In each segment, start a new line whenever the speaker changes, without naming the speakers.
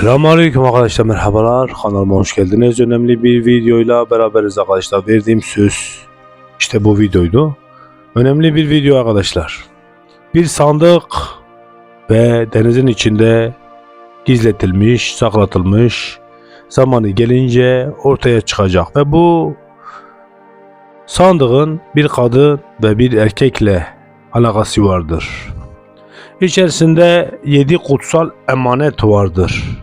Selamünaleyküm arkadaşlar merhabalar. Kanalıma hoş geldiniz. Önemli bir videoyla beraberiz arkadaşlar. Verdiğim söz işte bu videoydu. Önemli bir video arkadaşlar. Bir sandık ve denizin içinde gizletilmiş saklatılmış zamanı gelince ortaya çıkacak ve bu sandığın bir kadın ve bir erkekle alakası vardır. İçerisinde yedi kutsal emanet vardır.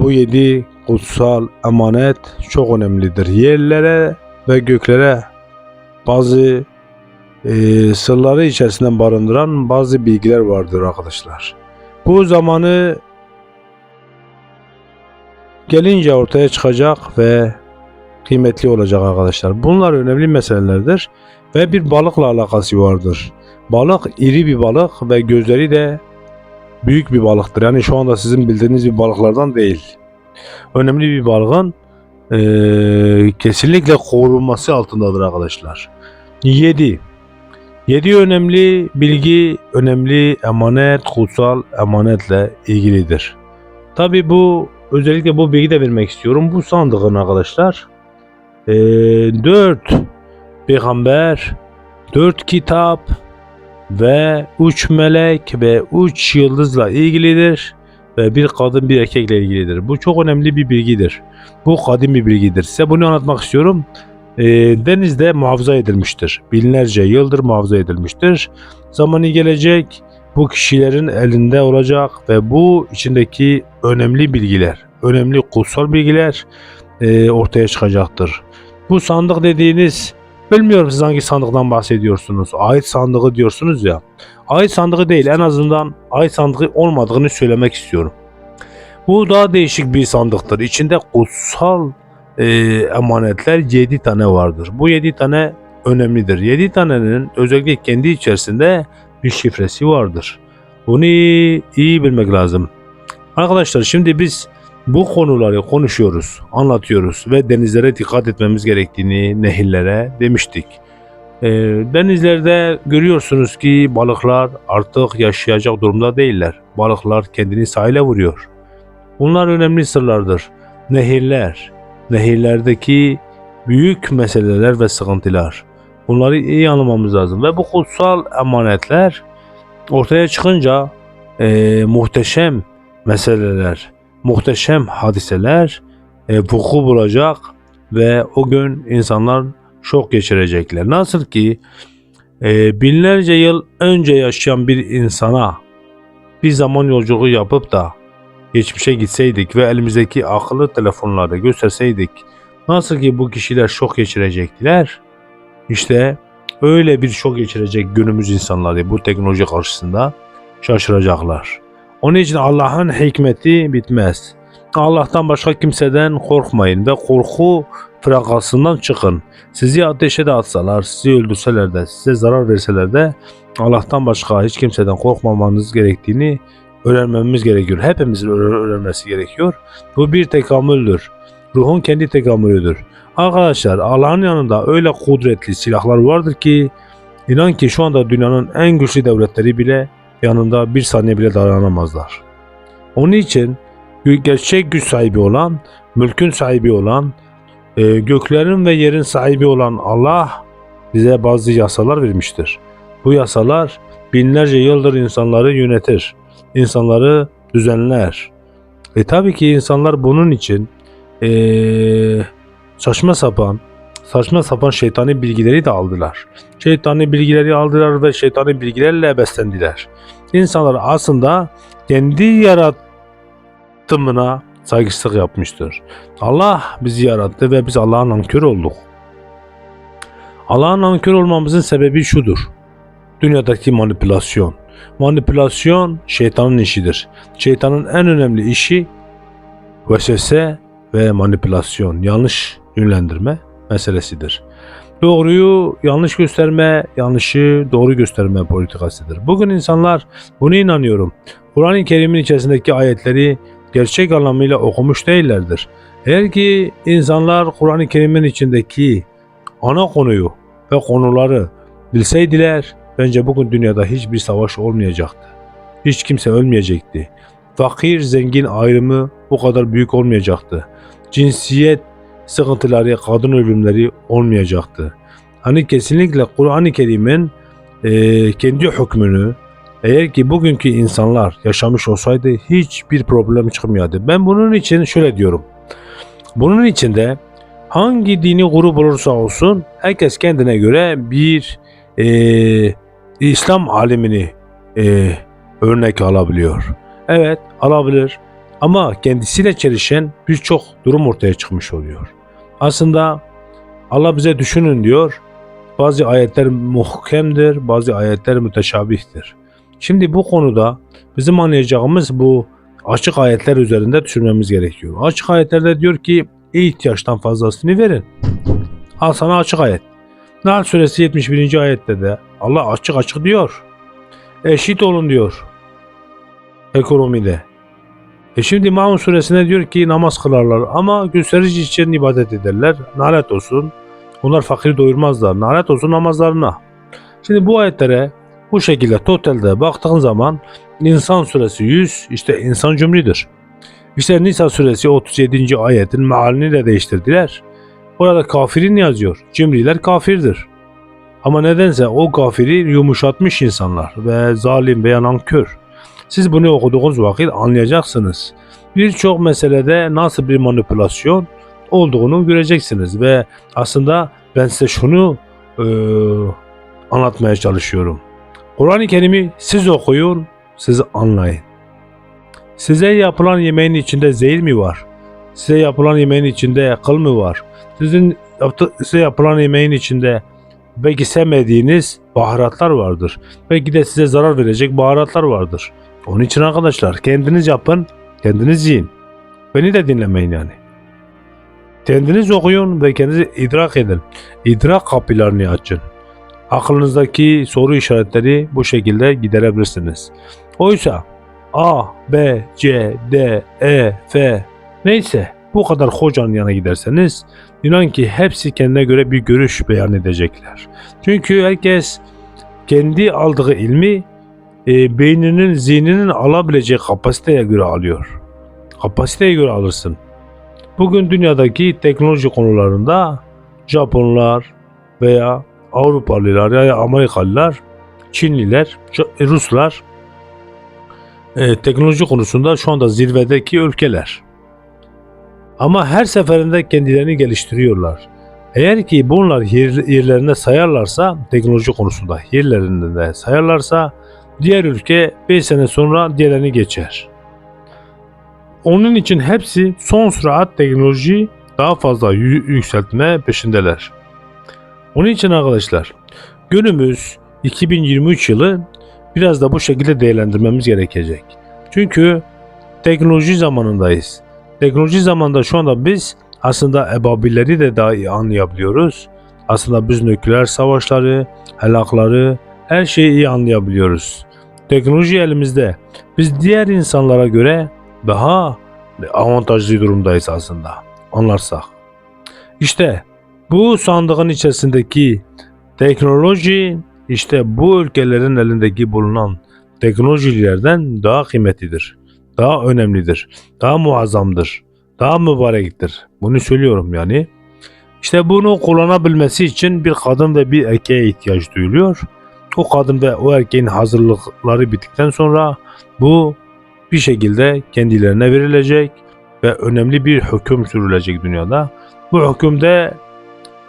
Bu yedi kutsal emanet çok önemlidir. Yerlere ve göklere bazı e, sırları içerisinden barındıran bazı bilgiler vardır arkadaşlar. Bu zamanı gelince ortaya çıkacak ve kıymetli olacak arkadaşlar. Bunlar önemli meselelerdir ve bir balıkla alakası vardır. Balık iri bir balık ve gözleri de büyük bir balıktır. Yani şu anda sizin bildiğiniz bir balıklardan değil. Önemli bir balığın eee, kesinlikle korunması altındadır arkadaşlar. 7. 7 önemli bilgi, önemli emanet, kutsal emanetle ilgilidir. Tabi bu özellikle bu bilgi de vermek istiyorum. Bu sandığın arkadaşlar 4 peygamber, 4 kitap, ve üç melek ve üç yıldızla ilgilidir ve bir kadın bir erkekle ilgilidir. Bu çok önemli bir bilgidir. Bu kadim bir bilgidir. Size bunu anlatmak istiyorum. Ee, denizde muhafaza edilmiştir. Binlerce yıldır muhafaza edilmiştir. Zamanı gelecek bu kişilerin elinde olacak ve bu içindeki önemli bilgiler, önemli kutsal bilgiler e, ortaya çıkacaktır. Bu sandık dediğiniz Bilmiyorum siz hangi sandıktan bahsediyorsunuz. Ait sandığı diyorsunuz ya. Ait sandığı değil en azından ait sandığı olmadığını söylemek istiyorum. Bu daha değişik bir sandıktır. İçinde kutsal e, emanetler 7 tane vardır. Bu 7 tane önemlidir. 7 tanenin özellikle kendi içerisinde bir şifresi vardır. Bunu iyi, iyi bilmek lazım. Arkadaşlar şimdi biz bu konuları konuşuyoruz, anlatıyoruz ve denizlere dikkat etmemiz gerektiğini nehirlere demiştik. Ee, denizlerde görüyorsunuz ki balıklar artık yaşayacak durumda değiller. Balıklar kendini sahile vuruyor. Bunlar önemli sırlardır. Nehirler, nehirlerdeki büyük meseleler ve sıkıntılar. Bunları iyi anlamamız lazım ve bu kutsal emanetler ortaya çıkınca e, muhteşem meseleler, muhteşem hadiseler e, vuku bulacak ve o gün insanlar şok geçirecekler. Nasıl ki e, binlerce yıl önce yaşayan bir insana bir zaman yolculuğu yapıp da geçmişe gitseydik ve elimizdeki akıllı telefonları gösterseydik nasıl ki bu kişiler şok geçirecekler işte öyle bir şok geçirecek günümüz insanları bu teknoloji karşısında şaşıracaklar. Onun için Allah'ın hikmeti bitmez. Allah'tan başka kimseden korkmayın ve korku frakasından çıkın. Sizi ateşe de atsalar, sizi öldürseler de, size zarar verseler de Allah'tan başka hiç kimseden korkmamanız gerektiğini öğrenmemiz gerekiyor. Hepimizin öğren- öğrenmesi gerekiyor. Bu bir tekamüldür. Ruhun kendi tekamülüdür. Arkadaşlar Allah'ın yanında öyle kudretli silahlar vardır ki inan ki şu anda dünyanın en güçlü devletleri bile yanında bir saniye bile dayanamazlar. Onun için gerçek güç sahibi olan, mülkün sahibi olan, e, göklerin ve yerin sahibi olan Allah bize bazı yasalar vermiştir. Bu yasalar binlerce yıldır insanları yönetir, insanları düzenler. E tabii ki insanlar bunun için e, saçma sapan, saçma sapan şeytani bilgileri de aldılar. Şeytani bilgileri aldılar ve şeytani bilgilerle beslendiler. İnsanlar aslında kendi yaratımına saygısızlık yapmıştır. Allah bizi yarattı ve biz Allah'a nankör olduk. Allah'a nankör olmamızın sebebi şudur. Dünyadaki manipülasyon. Manipülasyon şeytanın işidir. Şeytanın en önemli işi vesvese ve manipülasyon, yanlış yönlendirme meselesidir. Doğruyu yanlış gösterme, yanlışı doğru gösterme politikasıdır. Bugün insanlar bunu inanıyorum. Kur'an-ı Kerim'in içerisindeki ayetleri gerçek anlamıyla okumuş değillerdir. Eğer ki insanlar Kur'an-ı Kerim'in içindeki ana konuyu ve konuları bilseydiler bence bugün dünyada hiçbir savaş olmayacaktı. Hiç kimse ölmeyecekti. fakir zengin ayrımı bu kadar büyük olmayacaktı. Cinsiyet sıkıntıları, kadın ölümleri olmayacaktı. Hani kesinlikle Kur'an-ı Kerim'in eee, kendi hükmünü eğer ki bugünkü insanlar yaşamış olsaydı hiçbir problem çıkmıyordu. Ben bunun için şöyle diyorum. Bunun için de hangi dini grup olursa olsun herkes kendine göre bir eee, İslam alimini eee, örnek alabiliyor. Evet alabilir ama kendisiyle çelişen birçok durum ortaya çıkmış oluyor. Aslında Allah bize düşünün diyor. Bazı ayetler muhkemdir, bazı ayetler müteşabihtir. Şimdi bu konuda bizim anlayacağımız bu açık ayetler üzerinde düşünmemiz gerekiyor. Açık ayetlerde diyor ki ihtiyaçtan fazlasını verin. Al sana açık ayet. Nahl suresi 71. ayette de Allah açık açık diyor. Eşit olun diyor. Ekonomide. E şimdi Maun suresine diyor ki namaz kılarlar ama gösteriş için ibadet ederler. Nalet olsun. Onlar fakir doyurmazlar. Nalet olsun namazlarına. Şimdi bu ayetlere bu şekilde totalde baktığın zaman İnsan suresi 100 işte insan cümledir. İşte Nisa suresi 37. ayetin mealini de değiştirdiler. Orada kafirin yazıyor. Cimriler kafirdir. Ama nedense o kafiri yumuşatmış insanlar ve zalim veya nankör. Siz bunu okuduğunuz vakit anlayacaksınız. Birçok meselede nasıl bir manipülasyon olduğunu göreceksiniz ve aslında ben size şunu eee, anlatmaya çalışıyorum. Kur'an-ı Kerim'i siz okuyun, siz anlayın. Size yapılan yemeğin içinde zehir mi var? Size yapılan yemeğin içinde kıl mı var? Sizin size yapılan yemeğin içinde belki sevmediğiniz baharatlar vardır. Belki de size zarar verecek baharatlar vardır. Onun için arkadaşlar kendiniz yapın, kendiniz yiyin. Beni de dinlemeyin yani. Kendiniz okuyun ve kendinizi idrak edin. İdrak kapılarını açın. Aklınızdaki soru işaretleri bu şekilde giderebilirsiniz. Oysa A, B, C, D, E, F neyse bu kadar hocanın yanına giderseniz inan ki hepsi kendine göre bir görüş beyan edecekler. Çünkü herkes kendi aldığı ilmi e, beyninin, zihninin alabileceği kapasiteye göre alıyor. Kapasiteye göre alırsın. Bugün dünyadaki teknoloji konularında Japonlar veya Avrupalılar ya Amerikalılar, Çinliler, Ç- Ruslar e, teknoloji konusunda şu anda zirvedeki ülkeler. Ama her seferinde kendilerini geliştiriyorlar. Eğer ki bunlar yer, yerlerine sayarlarsa teknoloji konusunda yerlerinde de sayarlarsa diğer ülke 5 sene sonra diğerlerini geçer. Onun için hepsi son sürat teknoloji daha fazla yü- yükseltme peşindeler. Onun için arkadaşlar günümüz 2023 yılı biraz da bu şekilde değerlendirmemiz gerekecek. Çünkü teknoloji zamanındayız. Teknoloji zamanında şu anda biz aslında ebabilleri de daha iyi anlayabiliyoruz. Aslında biz nükleer savaşları, helakları, her şeyi iyi anlayabiliyoruz. Teknoloji elimizde. Biz diğer insanlara göre daha avantajlı durumdayız aslında. Anlarsak. İşte bu sandığın içerisindeki teknoloji işte bu ülkelerin elindeki bulunan teknolojilerden daha kıymetlidir. Daha önemlidir. Daha muazzamdır. Daha mübarektir. Bunu söylüyorum yani. İşte bunu kullanabilmesi için bir kadın ve bir erkeğe ihtiyaç duyuluyor. O kadın ve o erkeğin hazırlıkları bittikten sonra bu bir şekilde kendilerine verilecek ve önemli bir hüküm sürülecek dünyada. Bu hükümde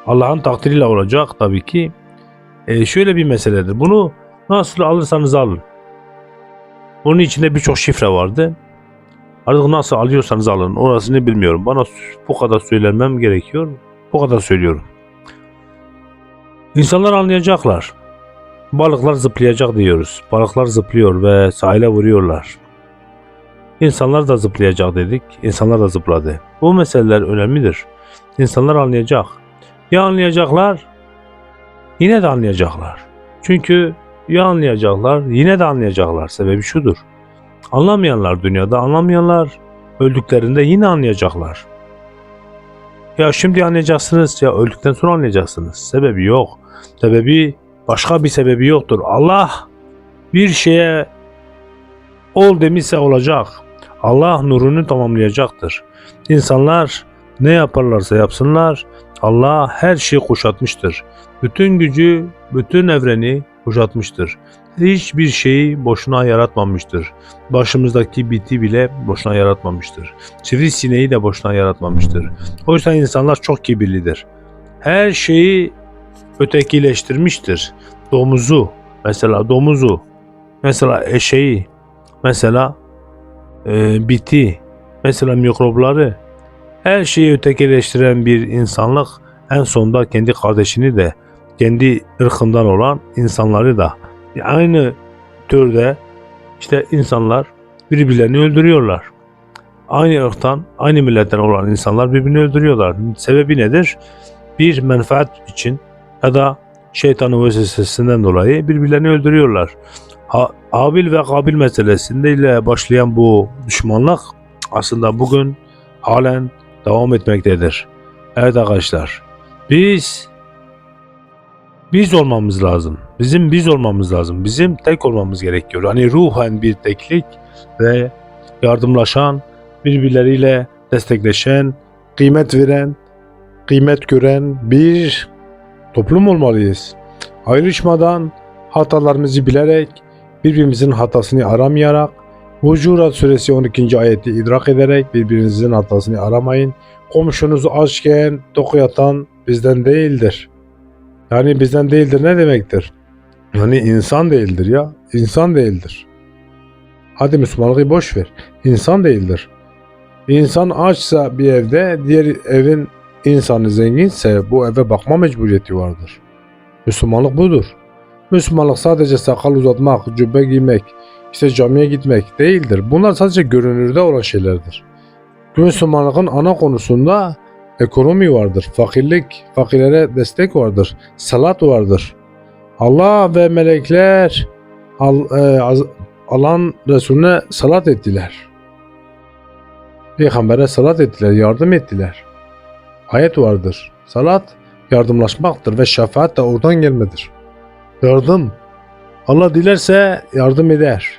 Allah'ın takdiriyle olacak tabii ki. E, şöyle bir meseledir. Bunu nasıl alırsanız alın. Bunun içinde birçok şifre vardı. Artık nasıl alıyorsanız alın. Orasını bilmiyorum. Bana bu kadar söylemem gerekiyor. Bu kadar söylüyorum. İnsanlar anlayacaklar. Balıklar zıplayacak diyoruz. Balıklar zıplıyor ve sahile vuruyorlar. İnsanlar da zıplayacak dedik. İnsanlar da zıpladı. Bu meseleler önemlidir. İnsanlar anlayacak. Ya anlayacaklar, yine de anlayacaklar. Çünkü ya anlayacaklar, yine de anlayacaklar. Sebebi şudur. Anlamayanlar dünyada, anlamayanlar öldüklerinde yine anlayacaklar. Ya şimdi anlayacaksınız ya öldükten sonra anlayacaksınız. Sebebi yok. Sebebi başka bir sebebi yoktur. Allah bir şeye ol demişse olacak. Allah nurunu tamamlayacaktır. İnsanlar ne yaparlarsa yapsınlar Allah her şeyi kuşatmıştır. Bütün gücü, bütün evreni kuşatmıştır. Hiçbir şeyi boşuna yaratmamıştır. Başımızdaki biti bile boşuna yaratmamıştır. Sivrisineği de boşuna yaratmamıştır. O yüzden insanlar çok kibirlidir. Her şeyi ötekileştirmiştir. Domuzu, mesela domuzu, mesela eşeği, mesela e, biti, mesela mikropları, her şeyi ötekileştiren bir insanlık en sonunda kendi kardeşini de, kendi ırkından olan insanları da aynı türde işte insanlar birbirlerini öldürüyorlar. Aynı ırktan, aynı milletten olan insanlar birbirini öldürüyorlar. Sebebi nedir? Bir menfaat için ya da şeytanın vesvesesinden dolayı birbirlerini öldürüyorlar. Ha, Abil ve Kabil meselesinde ile başlayan bu düşmanlık aslında bugün halen devam etmektedir. Evet arkadaşlar, biz biz olmamız lazım. Bizim biz olmamız lazım. Bizim tek olmamız gerekiyor. Hani ruhen bir teklik ve yardımlaşan, birbirleriyle destekleşen, kıymet veren, kıymet gören bir toplum olmalıyız. Ayrışmadan, hatalarımızı bilerek, birbirimizin hatasını aramayarak, Hucurat suresi 12. ayeti idrak ederek birbirinizin hatasını aramayın. Komşunuzu açken tok yatan bizden değildir. Yani bizden değildir ne demektir? Yani insan değildir ya. İnsan değildir. Hadi Müslümanlığı boş ver. İnsan değildir. İnsan açsa bir evde diğer evin insanı zenginse bu eve bakma mecburiyeti vardır. Müslümanlık budur. Müslümanlık sadece sakal uzatmak, cübbe giymek, işte camiye gitmek değildir. Bunlar sadece görünürde olan şeylerdir. Müslümanlığın ana konusunda ekonomi vardır, fakirlik, fakirlere destek vardır, salat vardır. Allah ve melekler e, Allah'ın Resulüne salat ettiler. Peygamber'e salat ettiler, yardım ettiler. Ayet vardır. Salat yardımlaşmaktır ve şefaat de oradan gelmedir. Yardım. Allah dilerse yardım eder.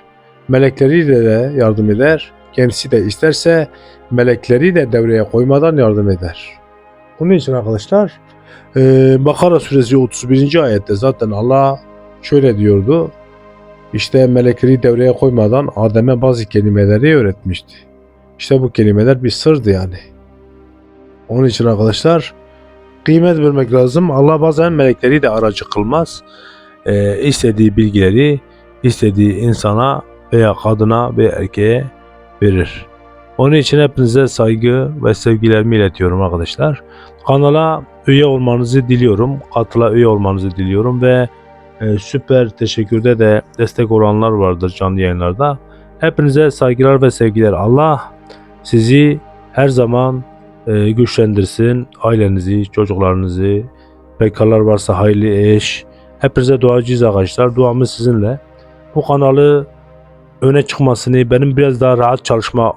Melekleri de, de yardım eder. Kendisi de isterse melekleri de devreye koymadan yardım eder. Bunun için arkadaşlar e, Bakara suresi 31. ayette zaten Allah şöyle diyordu. İşte melekleri devreye koymadan Adem'e bazı kelimeleri öğretmişti. İşte bu kelimeler bir sırdı yani. Onun için arkadaşlar kıymet vermek lazım. Allah bazen melekleri de aracı kılmaz. Ee, istediği bilgileri istediği insana veya kadına veya erkeğe verir. Onun için hepinize saygı ve sevgilerimi iletiyorum arkadaşlar. Kanala üye olmanızı diliyorum. Katıla üye olmanızı diliyorum ve e, süper teşekkürde de destek olanlar vardır canlı yayınlarda. Hepinize saygılar ve sevgiler. Allah sizi her zaman e, güçlendirsin. Ailenizi, çocuklarınızı, bekarlar varsa hayırlı eş. Hepinize duacıyız arkadaşlar. Duamız sizinle. Bu kanalı öne çıkmasını, benim biraz daha rahat çalışma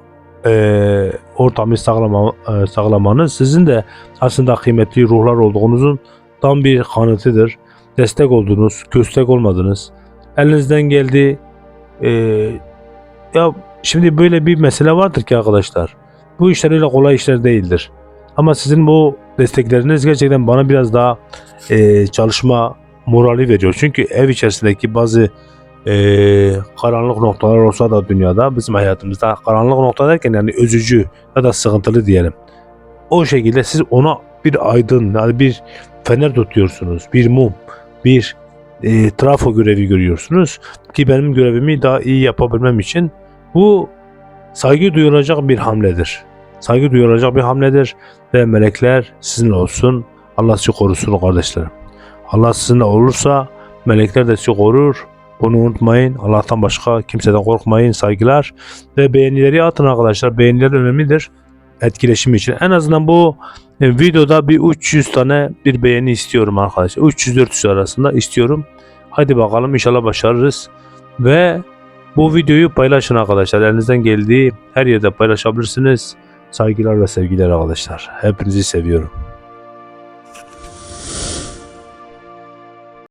e, ortamı sağlama, e, sağlamanız sizin de aslında kıymetli ruhlar olduğunuzun tam bir kanıtıdır. Destek oldunuz, köstek olmadınız. Elinizden geldi. e, ya şimdi böyle bir mesele vardır ki arkadaşlar. Bu işler öyle kolay işler değildir. Ama sizin bu destekleriniz gerçekten bana biraz daha e, çalışma morali veriyor. Çünkü ev içerisindeki bazı e, karanlık noktalar olsa da dünyada bizim hayatımızda karanlık nokta derken yani özücü ya da sıkıntılı diyelim. O şekilde siz ona bir aydın yani bir fener tutuyorsunuz. Bir mum, bir e, trafo görevi görüyorsunuz ki benim görevimi daha iyi yapabilmem için bu saygı duyulacak bir hamledir. Saygı duyulacak bir hamledir ve melekler sizinle olsun. Allah sizi korusun kardeşlerim. Allah sizinle olursa melekler de sizi korur. Bunu unutmayın. Allah'tan başka kimseden korkmayın. Saygılar ve beğenileri atın arkadaşlar. Beğeniler önemlidir. Etkileşim için. En azından bu e, videoda bir 300 tane bir beğeni istiyorum arkadaşlar. 300-400 arasında istiyorum. Hadi bakalım inşallah başarırız. Ve bu videoyu paylaşın arkadaşlar. Elinizden geldiği her yerde paylaşabilirsiniz. Saygılar ve sevgiler arkadaşlar. Hepinizi seviyorum.